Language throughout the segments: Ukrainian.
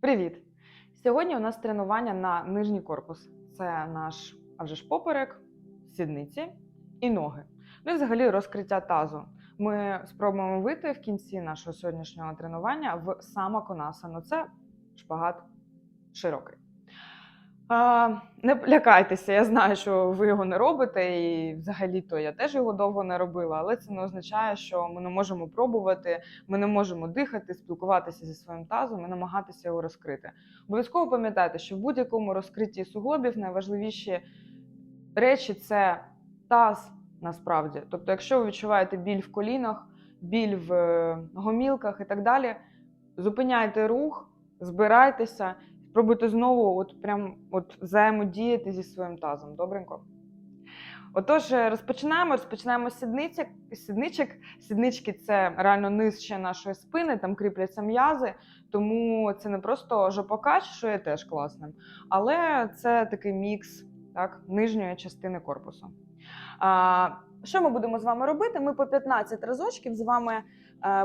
Привіт! Сьогодні у нас тренування на нижній корпус. Це наш, а вже ж поперек, сідниці і ноги. Ну і взагалі розкриття тазу. Ми спробуємо вийти в кінці нашого сьогоднішнього тренування в самоконасану. Це шпагат широкий. А, не лякайтеся, я знаю, що ви його не робите, і взагалі-то я теж його довго не робила, але це не означає, що ми не можемо пробувати, ми не можемо дихати, спілкуватися зі своїм тазом і намагатися його розкрити. Обов'язково пам'ятайте, що в будь-якому розкритті суглобів найважливіші речі це таз насправді. Тобто, якщо ви відчуваєте біль в колінах, біль в е, гомілках і так далі, зупиняйте рух, збирайтеся, спробуйте знову от прям от взаємодіяти зі своїм тазом. Добренько. Отож, е, розпочинаємо. Розпочинаємо сідничок. сідничок. Сіднички це реально низ ще нашої спини, там кріпляться м'язи, тому це не просто жопокач, що є теж класним, але це такий мікс так, нижньої частини корпусу. А, що ми будемо з вами робити? Ми по 15 разочків з вами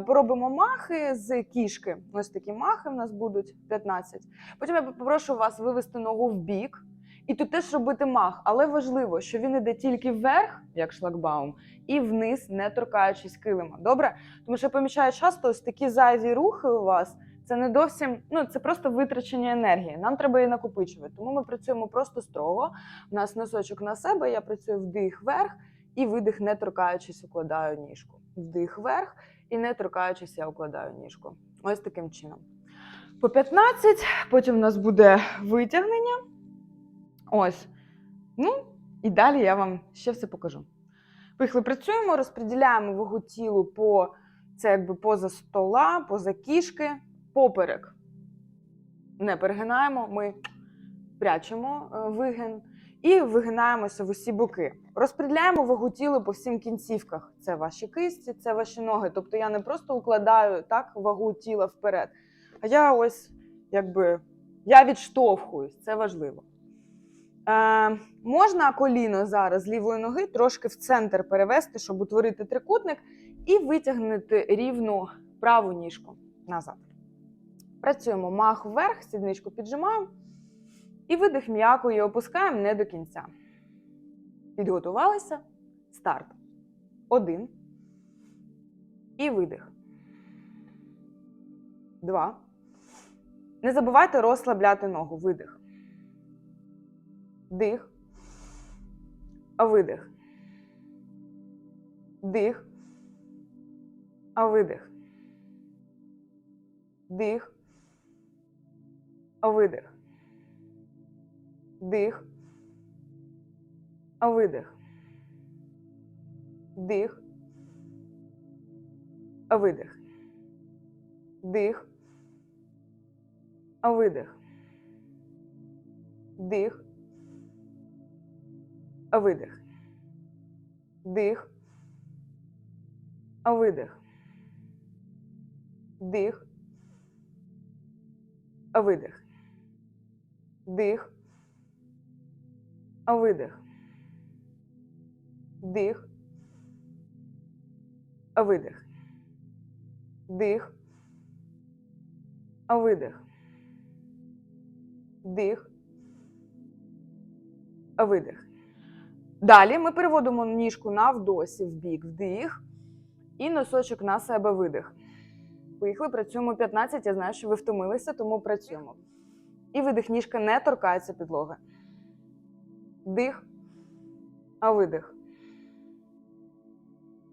поробимо махи з кішки. Ось такі махи в нас будуть 15. Потім я попрошу вас вивести ногу в бік. І тут теж робити мах, але важливо, що він іде тільки вверх, як шлагбаум, і вниз, не торкаючись килима. Добре? Тому що я помічаю часто ось такі зайві рухи у вас. Це не зовсім, ну це просто витрачення енергії. Нам треба її накопичувати. Тому ми працюємо просто строго. У нас носочок на себе. Я працюю вдих вверх і видих, не торкаючись, укладаю ніжку. Вдих вверх і не торкаючись, я укладаю ніжку. Ось таким чином. По 15, потім у нас буде витягнення. Ось. Ну, і далі я вам ще все покажу. Поїхали, працюємо, розподіляємо вагу тілу по це якби поза стола, поза кішки, поперек. Не перегинаємо, ми прячемо е, вигин і вигинаємося в усі боки. Розподіляємо вагу тіла по всім кінцівках. Це ваші кисті, це ваші ноги. Тобто я не просто укладаю так вагу тіла вперед, а я ось якби я відштовхуюсь, це важливо. Е, можна коліно зараз лівої ноги трошки в центр перевести, щоб утворити трикутник, і витягнути рівну праву ніжку назад. Працюємо мах вверх, сідничку піджимаємо. І видих м'яко і опускаємо не до кінця. Підготувалися. Старт. Один. І видих. Два. Не забувайте розслабляти ногу. Видих. Дих. Видих. Дих. А видих. Дих. А видих. Дих. Видих. Дих. Видих. Дих. Видих. Дих. Видих. Дих. Видих. Дих. Видих. Дих. Видих. Дих. Видих. Дих. Видих. Дих. Видих. Далі ми переводимо ніжку на вдосі в бік вдих і носочок на себе видих. Поїхали, працюємо 15. Я знаю, що ви втомилися, тому працюємо. І видих ніжка не торкається підлоги. Дих, а видих.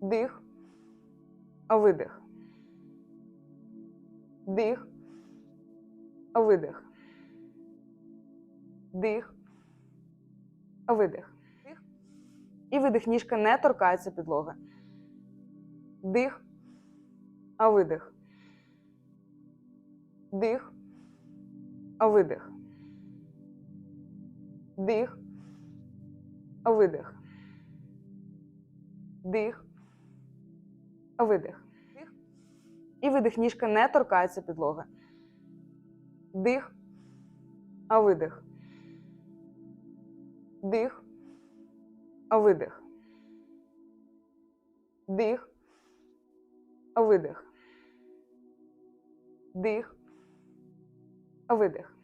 Дих, а видих. Дих, а видих. Дих, а видих. Дих. І видих ніжка не торкається підлоги. Дих, а видих. Дих, а видих. Дих, видих. Дих, видих. Дих. І видих ніжка не торкається підлоги. Дих, а видих. Дих, а видих. Дих, а видих. Дих, А видих.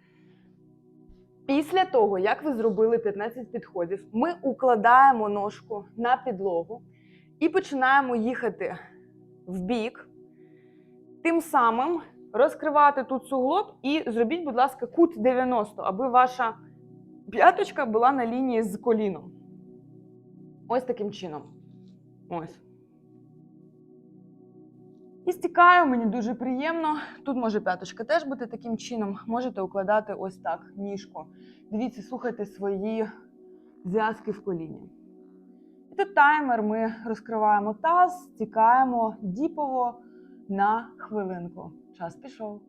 Після того, як ви зробили 15 підходів, ми укладаємо ножку на підлогу і починаємо їхати в бік. Тим самим розкривати тут суглоб і зробіть, будь ласка, кут 90, аби ваша п'яточка була на лінії з коліном. Ось таким чином. Ось. І стікаю, мені дуже приємно. Тут може п'яточка теж бути таким чином. Можете укладати ось так ніжку. Дивіться, слухайте свої зв'язки в коліні. І тут таймер ми розкриваємо таз, стікаємо діпово на хвилинку. Час пішов.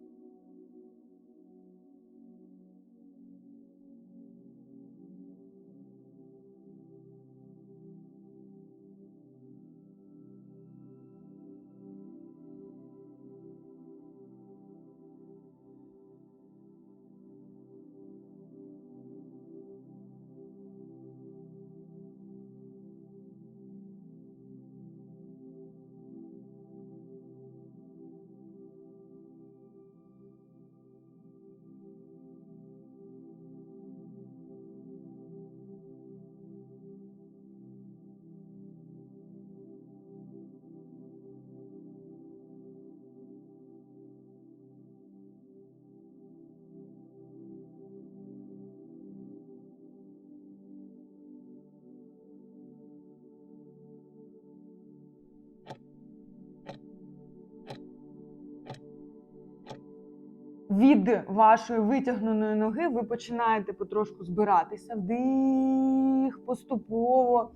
Від вашої витягненої ноги ви починаєте потрошку збиратися. Вдих, поступово.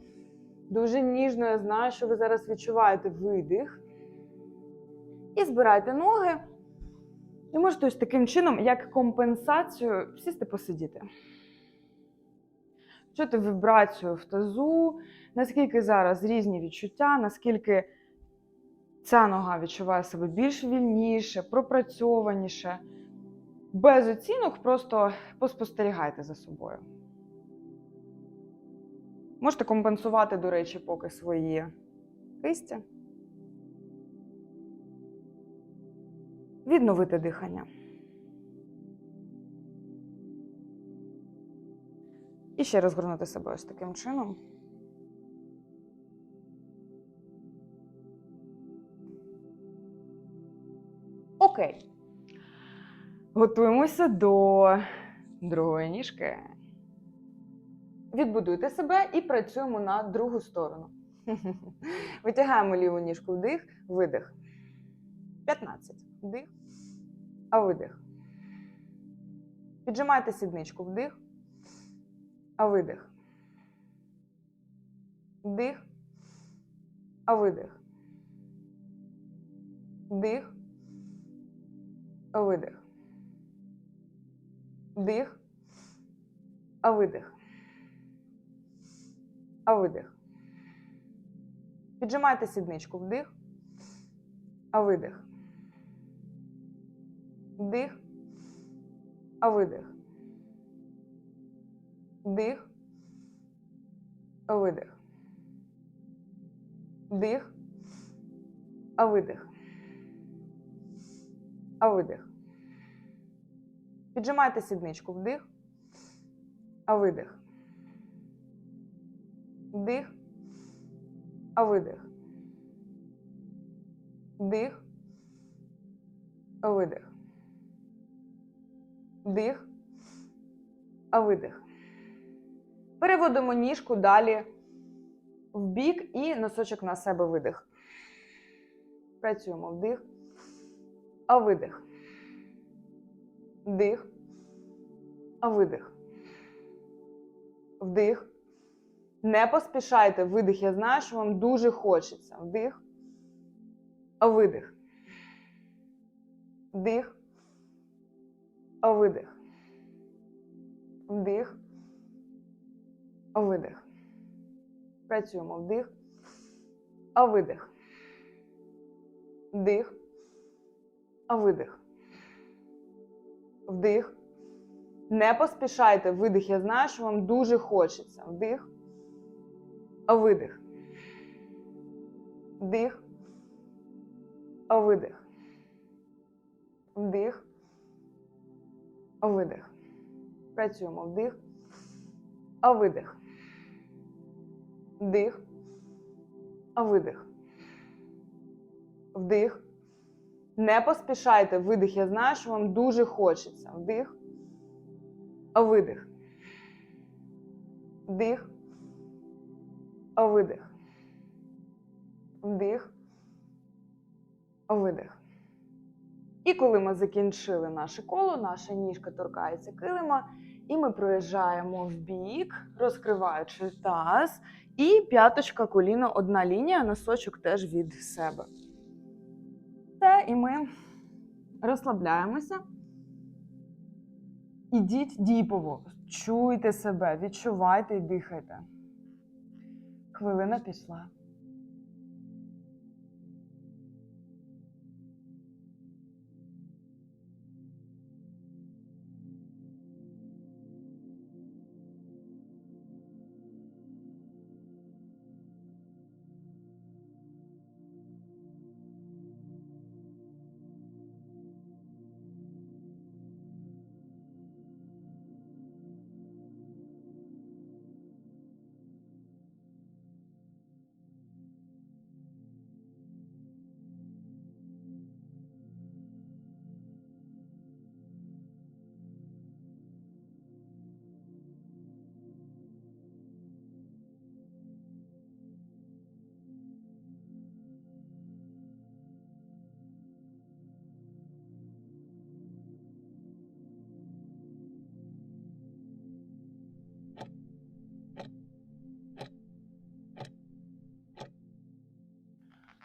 Дуже ніжно, я знаю, що ви зараз відчуваєте видих. І збирайте ноги. І можете ось таким чином, як компенсацію, сісти посидіти. Чути вібрацію в тазу, наскільки зараз різні відчуття, наскільки ця нога відчуває себе більш вільніше, пропрацьованіше. Без оцінок просто поспостерігайте за собою. Можете компенсувати, до речі, поки свої кисті. Відновити дихання. І ще розгорнути себе ось таким чином. Окей. Готуємося до другої ніжки. Відбудуйте себе і працюємо на другу сторону. Витягаємо ліву ніжку вдих, видих. 15. Вдих. А видих. Піджимайте сідничку вдих. А видих. Вдих. А видих. Вдих. А видих. Вдих. А видих. А видих. Піджимайте сідничку вдих. А видих. Вдих. А видих. Вдих. А видих. Вдих. А видих. А видих. Піджимайте сідничку вдих. А видих. Вдих. А видих. Вдих. А видих. Вдих. А видих. Переводимо ніжку далі в бік і носочок на себе видих. Працюємо вдих. А видих. Вдих. Видих. Вдих. Не поспішайте видих. Я знаю, що вам дуже хочеться. Вдих. Видих. Вдих. Видих. Вдих. Видих. Працюємо вдих. Видих. Вдих. Видих. Вдих. Не поспішайте видих. Я знаю, що вам дуже хочеться. Вдих. Видих. Вдих. Видих. Вдих. видих. Працюємо вдих, а видих. Вдих, а видих. Вдих. Не поспішайте видих. Я знаю, що вам дуже хочеться. Вдих, видих. Вдих, видих. Вдих, видих. І коли ми закінчили наше коло, наша ніжка торкається килима, і ми проїжджаємо в бік, розкриваючи таз, і п'яточка, коліно, одна лінія, носочок теж від себе. Все, і ми розслабляємося. Ідіть діпово, чуйте себе, відчувайте і дихайте. Хвилина пішла.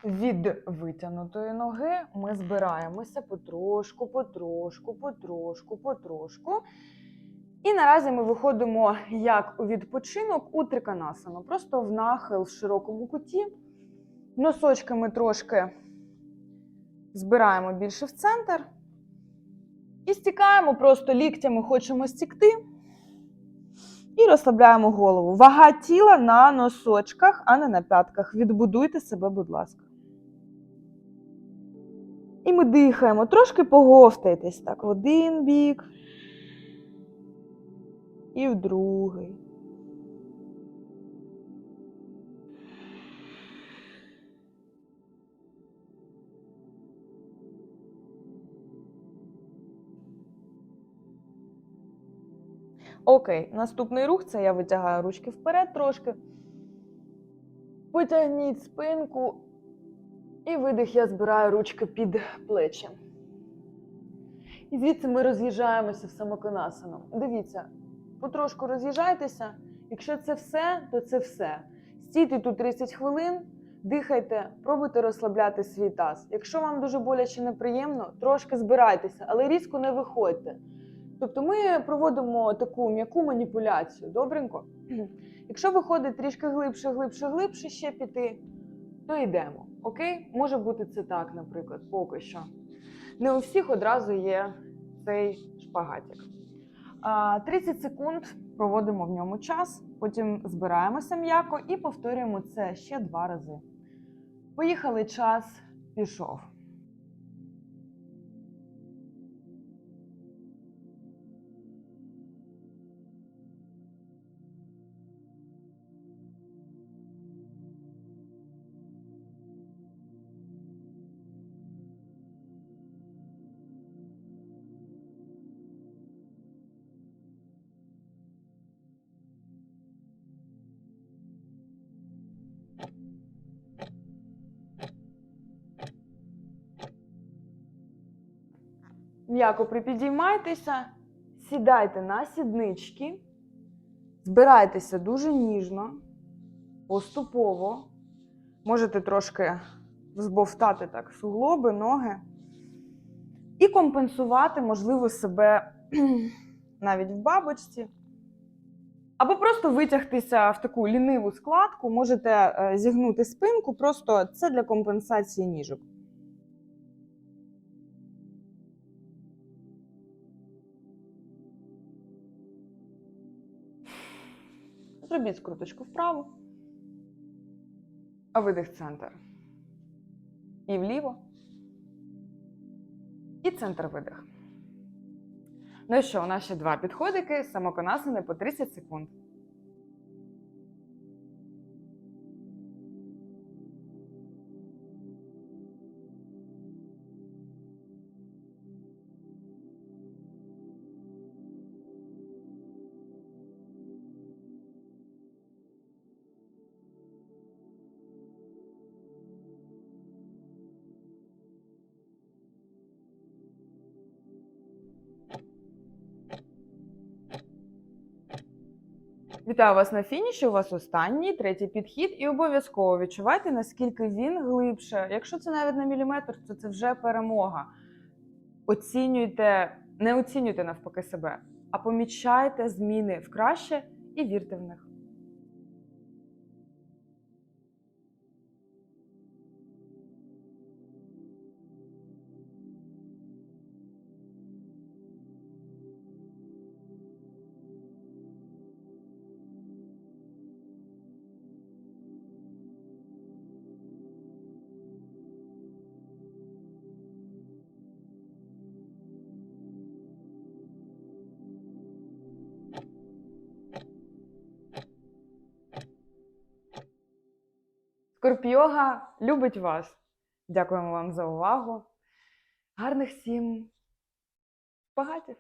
Від витягнутої ноги ми збираємося потрошку, потрошку, потрошку, потрошку. І наразі ми виходимо як у відпочинок у триканасану. Просто в нахил в широкому куті. Носочками трошки збираємо більше в центр. І стікаємо просто ліктями, хочемо стікти. І розслабляємо голову. Вага тіла на носочках, а не на п'ятках. Відбудуйте себе, будь ласка. І ми дихаємо, трошки поговтайтесь так в один бік і в другий. Окей, наступний рух це я витягаю ручки вперед трошки. Потягніть спинку. І видих я збираю ручки під плечі. І звідси ми роз'їжджаємося в самоконасану. Дивіться, потрошку роз'їжджайтеся. Якщо це все, то це все. Стійте тут 30 хвилин, дихайте, пробуйте розслабляти свій таз. Якщо вам дуже боляче неприємно, трошки збирайтеся, але різко не виходьте. Тобто ми проводимо таку м'яку маніпуляцію, добренько. Якщо виходить трішки глибше, глибше, глибше ще піти, то йдемо. Окей? Може бути це так, наприклад, поки що. Не у всіх одразу є цей шпагатик. 30 секунд проводимо в ньому час, потім збираємося м'яко і повторюємо це ще два рази. Поїхали час, пішов. М'яко припідіймайтеся, сідайте на сіднички, збирайтеся дуже ніжно, поступово. Можете трошки збовтати так суглоби, ноги. І компенсувати, можливо, себе навіть в бабочці. Або просто витягтися в таку ліниву складку, можете е, зігнути спинку, просто це для компенсації ніжок. Зробіть скруточку вправо, а видих центр. І вліво. І центр видих. Ну що, у нас ще два підходики, самоконасини по 30 секунд. Вітаю вас на фініші. У вас останній, третій підхід, і обов'язково відчувайте, наскільки він глибше. Якщо це навіть на міліметр, то це вже перемога. Оцінюйте, не оцінюйте навпаки себе, а помічайте зміни в краще і вірте в них. Скорпіога любить вас. Дякуємо вам за увагу. Гарних всім багатів!